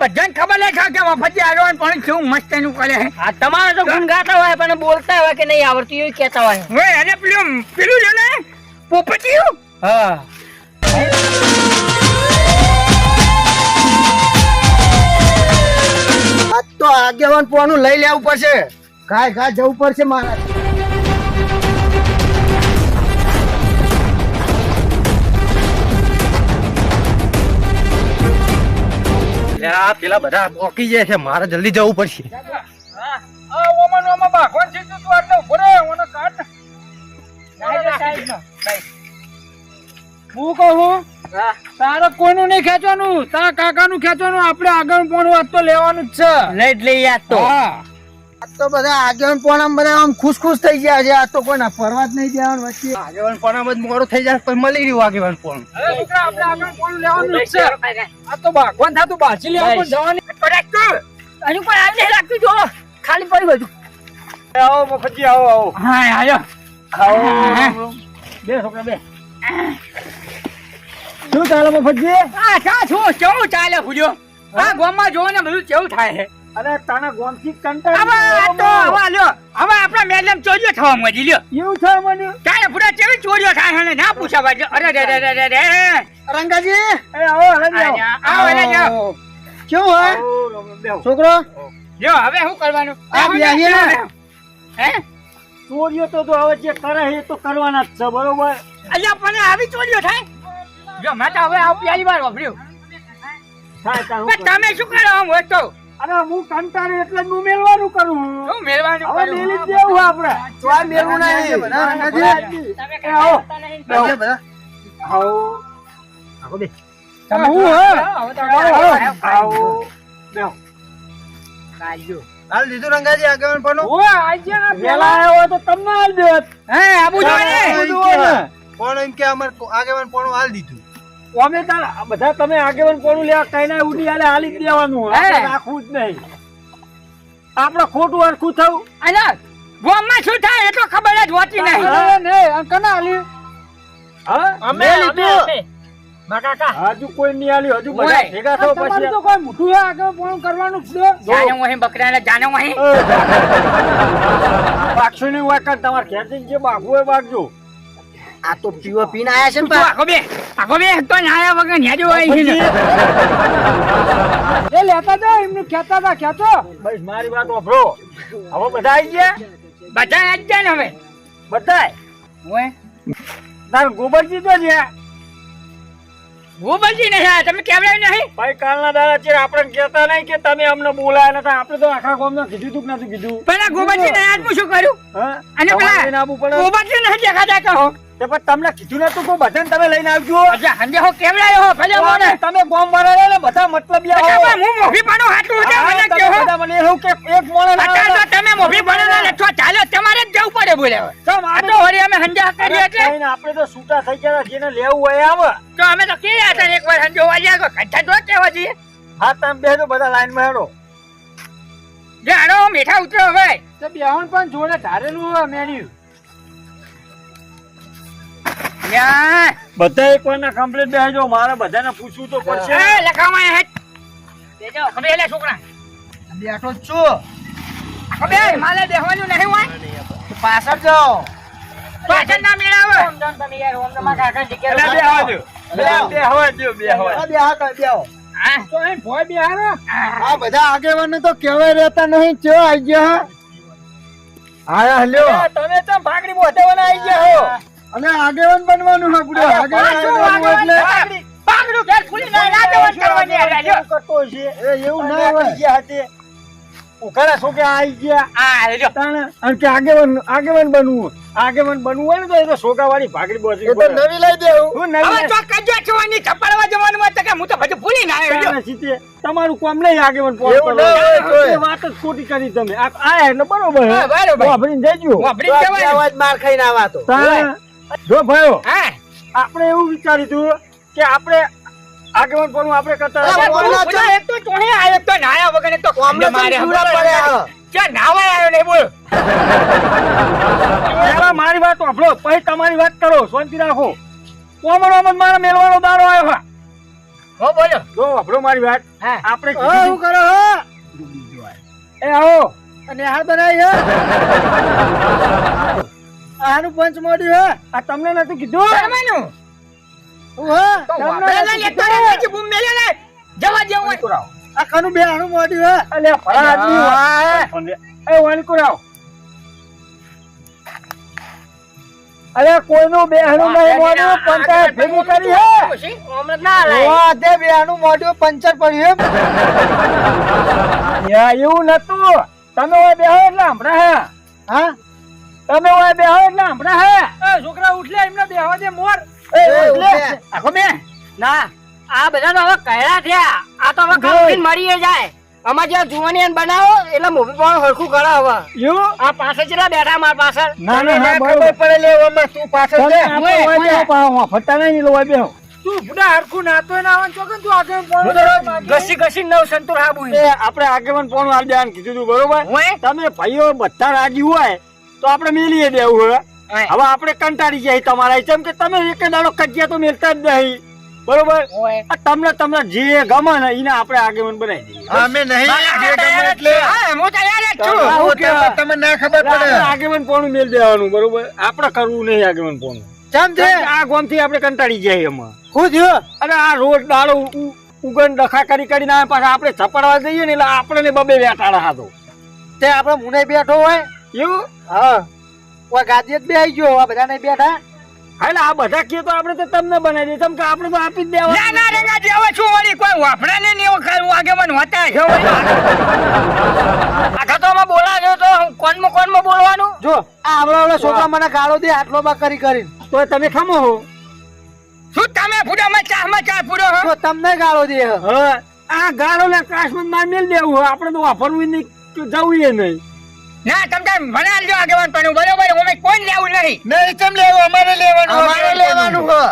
બધાને ખબર છે કે મફતી આગેવાન પણ શું મસ્ત એનું કરે આ તમારે તો ગુણ ગાતા હોય પણ બોલતા હોય કે નહીં આવડતી એવું કહેતા હોય. હવે એને પેલું પેલું છે ને પોપટીયું? હા. તો આગેવાન પોનું લઈ લેવું પડશે. ગાય ગાય જવું પડશે મારા. આ પેલા બધા પોકી જાય છે. મારે જલ્દી જવું પડશે. હું કહું તારે કોઈનું નહીં ખેંચવાનું? તારા કાકાનું ખેંચવાનું? આપણે આગળ પણ વાત તો લેવાનું જ છે. લઈ જ લઈ યાદ તો. હા. તો બધા આગેવાન પોણામ બધા આમ ખુશ ખુશ થઈ ગયા છે. આ તો કોઈના ફરવા જ નહીં જવાનું વચ્ચે. આગેવાન પોણામ જ મોડો થઈ જાય પણ મળી રહ્યું આગેવાન પોણ. આપણે આગળ પણ લેવાનું છે. આ તો ભગવાન થાતું બાજી લેવા પણ જવાની. હજુ પણ આવી નહીં લાગતું જો. ખાલી પડી બધું. આવો મફતજી આવો આવો. હા આયો. આવો. બે છોકરા બે. શું ચાલે મફતજી? આ ચા શું કેવું ચાલે ફૂલ્યો આ ગામમાં જોવો ને બધું કેવું થાય છે. અરે તને ગોમથી હવે આ તો હવે લ્યો. હવે આપણા મેડમ ચોરીઓ થવા માંડી લ્યો. એવું થાય મને? ચાલે પૂરા કેવી ચોરીઓ થાય છે ને ના પૂછા જો. અરે રે રે રે રે રંગાજી? એ આવો હલે આવો, જાઓ. કેવું હોય? છોકરો? જો હવે શું કરવાનું? આ બેહીએ હે? ચોરીઓ તો તો હવે જે કરે એ તો કરવાના જ છે બરોબર? અલ્યા પણ આવી ચોરીઓ થાય? જો મેં તો હવે આવ પહેલી વાર વાપર્યું. થાય તાર હું તમે શું કરો આમ હોય તો. અરે હું કંટાળી એટલે હું મેળવાનું કરું. શું મેળવાનું હવે? મેલી દેવું આપણે. તો આ મેળવું નહીં રંગાજી તમે આવો. બધા બધા. આવો. આવો બે. તમે હું, હે? આવો. હાલ લીધું રંગાજી આગેવાન પણ. ઓય, આજે ના આવ્યો તો તમને હે આબુ જો ને આબુ જુઓ એમ કે અમાર આગેવાન પોણું હાલ દીધું. અમે તાર બધા તમે આગેવાન કોનું લેવા? કઈ ના ઉડી આલે હાલી દેવાનું. હે. આખું રાખવું જ નહીં. આપણે ખોટું હરખું થવું અલ્યા ગામમાં શું થાય એ તો ખબર જ હોતી નહીં. અરે નહીં આ હાલી? હા? અમે અમે મા હજુ કોઈ નહીં હાલ્યું. હજુ. બધા ભેગા થો પછી તો કોઈ મોટું આગળ પણ કરવાનું છે? જાણે વહી બકરાને જાણે વહી બાગશો નહીં હોય કાંઈ તમારે ખેંચીને જે બાગવું એ બાગજો આ તો પીવો પીને આયા છે ને આખો બે આખો બે તો નાયા વગર ન્યાજો આવી છે. ને. એ લેતા જાઓ એમને ખેંચતા હતા ખેંચો બસ મારી વાત ઓફરો હવે બધા આવી ગયા? બધા આવી ગયા ને હવે? બધા ઓય. તાર ગોબરજી તો છે. ગોબરજી નહીં આયા, તમે કેમ નહીં ભાઈ કાલના દાડા છે આપણે કહેતા નહીં કે તમે અમને બોલાયા નતા આપણે તો આખા ગામને કીધું તું કે નથી કીધું. પેલા ગોબરજી ને આજ તો શું કર્યું? હા? અને પેલા લઈને આવવું પડે. ગોબરજી નહીં દેખાતા કહો તે પણ તમને કીધું નતું કે બધાને તમે લઈને આવજો. અચ્છા હંજે હો કેવડાયો હો ભલે મને. તમે ગામ વાળા ને બધા મતલબ પણ હું મોભી પાડો હાટું છે મને કહો. મને એવું કે એક મોણે ના તો તમે મોભી પાડો ને અથવા ચાલો તમારે જ જવું પડે બોલે હવે. આ તો હરી અમે હંજા કરી એટલે. કઈ ને આપણે તો છૂટા થઈ ગયા જેને લેવું હોય આવ તો અમે તો કે હતા એકવાર હંજો વાજ્યા તો કચ્છા તો કેવા છીએ? હા તમે બે તો બધા લાઈનમાં હેડો. જે આનો મીઠા ઉતરો હવે. તો બેહણ પણ જોડે ધારેલું મેન્યુ યા બધા એક વાર ના કમ્પ્લીટ બેહજો. મારે બધાને પૂછવું તો પડશે. એ લખાવા બેજો ખબર લે છોકરા. બેઠો છું. ખબર માલે બેહવાનું નહીં હોય? પાછળ જાઓ. પાછળ ના મેળાવે. તમે યાર ઓમ તમારા કાકા એટલે જીકે દો. બે બે દો બે હવા આ બે કર બેહો. હા? તો એ ભોય બે હારો આ બધા આગેવાન તો કેવાય રહેતા નહીં. ચો આઈ ગયા? હા આયા હલ્યો તમે તો ભાગડી બોધાવાના આઈ ગયા હો. અને આગેવાન બનવાનું આપણે આગેવાન એટલે પાગડું ઘેર ખુલી ના રાજવટ કરવાની આ કરતો છે? એ એવું ના હોય. ગયા હતી ઉઘાડા છોકરા આવી ગયા. આ લ્યો. અને કે આગેવાન આગેવાન બનવું આગેવાન બનવું હોય ને તો એ તો સોગાવાળી ભાગડી બોધી એ તો નવી લઈ દેવું હું. હવે નવી તો કજો છવાની જવાનું કે હું તો બધું ભૂલી ના આવ્યો સીતે તમારું કોમ નહીં આગેવાન પોત એવું કરો. ના હોય કોઈ. એ વાત જ ખોટી કરી તમે. આ આ એટલે બરોબર બરોબર. વાપરીને જજો અવાજ માર ખાઈને આવા તો. તાણે જો ભાઈઓ હા? આપણે એવું વિચાર્યું કે આપણે આગમન પણ આપણે કરતા એક તો ચોહે આયો, એક તો નાયા વગર એક તો અમને મારે. ક્યાં નાવાય આવ્યો નહીં બોલ. પહેલા મારી વાત સાંભળો પછી તમારી વાત કરો શાંતિ રાખો. કોમન ઓમન મારા મેલવાનો દારો આવ્યો હા. હો બોલો. જો આપણો મારી વાત. હા. આપણે શું કરો હો. એ આવો. અને હાલ બનાવી હે. આનું પંચ મોડ્યું હે. આ તમને નતું કીધું? શરમાનું. ઓહો હા? તમને લેતો રે, કીધું. બૂમ મેલે લે જવા દેવું હોય. આ કનું બે આનું મોડ્યું હે. અલે ભલા આદમી હા. એ વાલી કરાવ અરે કોઈનું બેહણું નહીં મોડ્યું પંચાયત ભેગું કરી હે. તે બે મોડ્યું પંચર પડ્યું એમ. એવું નતું. તમે બેહો એટલે હમણાં હે. હા? તમે ઓય બેહો એટલે હમણાં હે. એ છોકરા ઉઠલે એમને બેહવા દે મોર. એ, ઉઠલે. આખો મે ના આ બધા તો હવે કહેરા થયા. આ તો હવે કામ મરીએ જાય. અમાર જ્યાં જુવાની એને બનાવો એટલે મોભી પણ હરખું કરે હવે યુ આ પાસે ચેલા બેઠા માર પાછળ? ના ના ના ખબર પડે લે ઓમાં તું પાછળ છે. ઓય બેહો પાહો ફટા નહીં લો ઓય બેહો. તું બુડા હરખું નાતો ના આવે ચોકન તું આગળ પોણ ઘસી ઘસી નવ સંતુર હાબુ એ આપણે આગેવાન ફોન હાલ દેવાનું કીધું તું બરોબર? તમે ભાઈઓ બધા રાજી હોય તો આપણે મેલીએ દેવું હવે. હવે આપણે કંટાળી જાય તમારા જેમ કે તમે એક દાડો કજિયા તો મેલતા જ નહીં. બરોબર? તમને તમને જે ગમે ને એને આપણે આગેવાન બનાવી દઈએ. અમે નહીં જે ગમે એટલે. હું તૈયાર જ છું. ઓકે. તમે- તમને ના ખબર પડે. આગેવાન પોણું મેલ દેવાનું બરોબર? આપણે કરવું નહીં આગેવાન પોણું. ચમ છે? કેમ કે આ ગોમથી આપણે કંટાળી જાય એમાં. શું થયું? અને આ રોજ દાડો ઉગન ડખા કરી કરીને પાછા આપણે છપડવા જઈએ ને એટલે આપણે બબે બેઠાડા હાથો. તે આપણે મુને બેઠો હોય? એવું? હા. ઓય ગાદી જ બેહી ગયો આ બધા નહીં બેઠા? હા એટલે આ બધા કે તો આપણે તો તમને બનાવી દઈએ. કેમ કે આપણે તો આપી જ દેવા. ના ના રે ગાજી હવે શું વળી કોઈ વાપરે ને નહીં એવું ખાવું આગેવાન હોતા છે. આખા તો આમાં બોલાવ્યો તો કોનમાં કોનમાં બોલવાનું? જો આ આવડા આવડા છોકરા મને ગાળો દે આટલો બા કરી કરી તો તમે ખમો હો. શું તમે ફૂડામાં ચાહમાં ચા ફૂડો હો? તમને ગાળો દે હ. આ ગાળો ને કાશ્મીરમાં મેલ દેવું આપણે તો વાપરવું નહીં કે જવું નહીં. ના તમ તાર મને આલજો આગેવાન પણ બરોબર અમે કોઈ લેવું નહીં. નહીં તમ લેવું? અમારે લેવાનું અમારે લેવાનું હે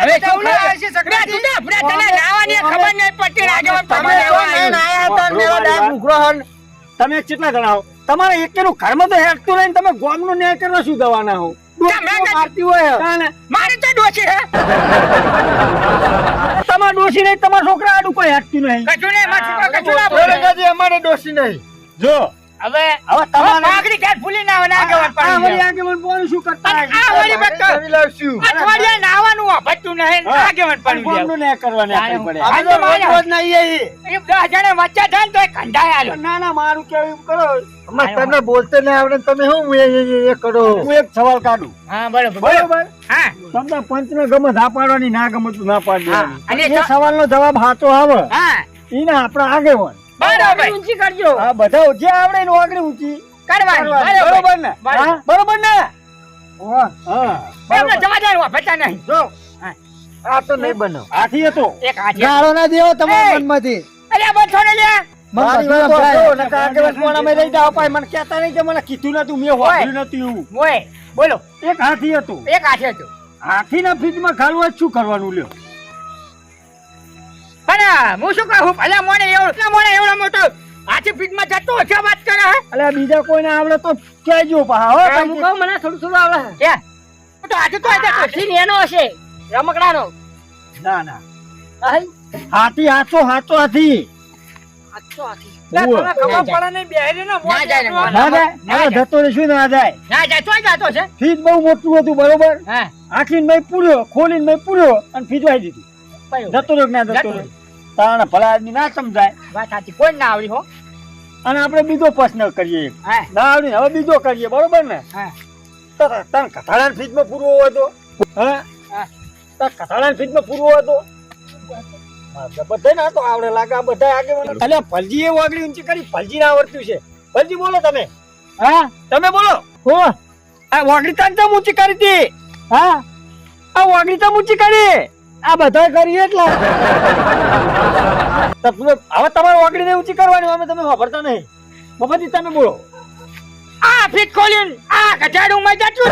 હવે શું કરે છે સગડા તું તો આપણે તને લાવવાની ખબર નહીં પડતી આગેવાન તમે પણ એવો નહીં આયા હતા ને મેલો ડાક હન. તમે કેટલા જણાવો. તમારે એકેનું ઘરમાં તો હેઠતું લઈને તમે ગોમનો ન્યાય કરવા શું દવાના હો. મારે તો ડોસી હે. તમારા નહીં તમારા છોકરા આડું કોઈ હેઠતું નહીં. કશું નહીં મારા છોકરા કશું ના બોલે. બોલે અમારે ડોસી નહીં. જો હવે હવે તમારે પાઘડી ક્યાં ભૂલી ના આવે ને આગેવાન આ વળી પણ આગેવાન બોલ શું કરતા આ વળી બચ્ચો નવી લાવશું. અઠવાડિયા નાવાનું વાપરતું નહીં ને આગેવાન પણ ગોમનો ને કરવાને ન્યાય પડે. આ તો મારી રોજ નહીં. એ દસ જણે વચ્ચે થાય તો તોય આલો. ના ના મારું કેવું એમ કરો. અમે તમને બોલતે નહીં આવડે તમે શું એ- કરો? હું એક સવાલ કાઢું. હા બરાબર બરાબર? હા. તમને પંચને ગમત ના પાડવાની ના ગમે તો ના પાડી હા, દેવાની. અને એ સવાલનો જવાબ સાચો આવે. હા. એને આપણે આગેવાન. બરોબર ઊંચી કરજો. આ બધા જે આવડે એનું આગળ ઊંચી. કરવાની કરવાની. બરોબર બરોબર ને? બરોબર. ને? હા, હા જવા દે વાપરતા નહીં. જો. આ તો નહીં બનો હાથી હતો. એક હાથે ગાળો ના દેવો તમારા મનમાંથી. અરે બસો ને લ્યા. મને મારી વાત કહેતા નહીં કે મને કીધું નતું મેં વાપર્યું નતું એવું. બોલો. એક હાથી હતું. એક હાથે હતું. હાથીના ફીટમાં ખાલવા શું કરવાનું લ્યો? હું શું કહું? ભલા મોને એવડો મોને એવડો મોટો હાથી પીઠમાં જતો છે વાત કરે હે? અલે બીજા કોઈને આવડે તો કહેજો પાહા હો હું કહું મને થોડું થોડું આવડે છે તો હાથી તો આજે હાથી એનો હશે રમકડાનો. ના ના. હાથી હાચો હાચો હાથી. આછો હાથી. લે, ઉવ્વ. તને ખબર પડે નહીં બેહરી ને મોર ના જાય ને, બેઠો. ના જાય ના હવે જાય. જતો રહેશું ના જાય? ના જાય તોય જાતો છે. ફીજ બહુ મોટું હતું બરોબર? આખી આખીને મેં પૂર્યો ખોલીને મેં પૂર્યો અને ફીજવાઈ દીધું. જતો રહ્યો ના જતો જતો રહ્યો? તાણે ભલા આદમી ના સમજાય. વાત સાચી. કોઈ ના આવડી હો. અને આપણે બીજો પ્રશ્ન કરીએ. હા. ના આવડી હવે બીજો કરીએ બરોબર ને? હા. તો તને કથાળાની ફીજમાં પૂરવો હોય તો? હા. તાર કથાળાની ફીજમાં પૂરવો હોય તો? બધા ના તો આવડે લાગે આ બધા આગળ અલ્યા ભલજી એ વાગડી ઊંચી કરી ફલજી ના આવડતું છે. ફલજી બોલો તમે. હા? તમે બોલો. હો. આ વાગડી તાન તો ઊંચી કરી હતી? હા? આ વાગડી તો ઊંચી કરી? આ બધા કરીએ એટલા. તો તમે- હવે તમારે ઓગળીને ઊંચી કરવાની અમે તમે વાપરતા નહીં. મફતી તમે બોલો. આ ફીટ ખોલ્યું આ કચાડું માં જાતું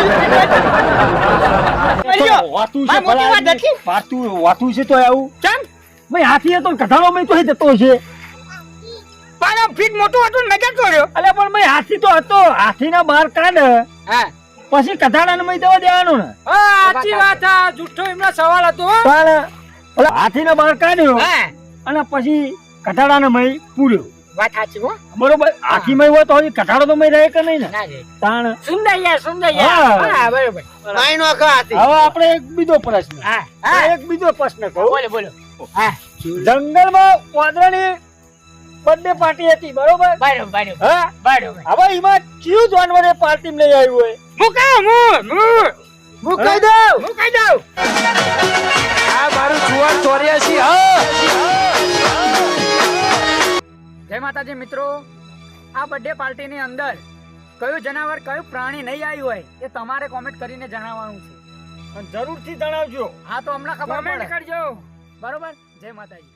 વાતું છે વાતું વાતું છે તો આવું. કેમ ભાઈ હાથી હતો ને કથાળો મેં તો જતો છે પણ આ ફીટ મોટું હતું ને મેં અલે રહ્યો. અલ્યા પણ ભાઈ હાથી તો હતો. હાથીના બાર કાઢ હા. પછી કથાડા નું દવા દેવાનું ને. હા, સાચી વાત આ જુઠ્ઠો એમનો સવાલ હતો. પણ ઓલા હાથીને બહાર કાઢ્યો અને પછી કઠાડાને મય પૂર્યો. વાત સાચી હો. બરોબર હાથી મય હોય તો હજી કથાડો તો મય રહે કે નહીં ને? ના તાણ સુંદર યાર સુંદર યાર હા બરોબર. માઈ નો ખાતી હવે આપણે એક બીજો પ્રશ્ન. હા હા. એક બીજો પ્રશ્ન કહો. બોલો બોલો. હા. જંગલમાં વાંદરાની બર્થડે પાર્ટી હતી બરોબર? બરોબર બરોબર. હા. બરોબર. હવે એમાં કયું જાનવર એ પાર્ટી લઈ આવ્યું હોય? મુકા મુ મુ. મુકાઈ દઉં. મુકાઈ દઉં. આ મારું જુવાન ચોર્યાસી હા. જય માતાજી મિત્રો આ બર્થડે પાર્ટીની અંદર કયું જનાવર કયું પ્રાણી નહીં આવ્યું હોય એ તમારે કોમેન્ટ કરીને જણાવવાનું છે. અને જરૂરથી જણાવજો. હા તો હમણાં ખબર પડે. કરજો. બરોબર? જય માતાજી.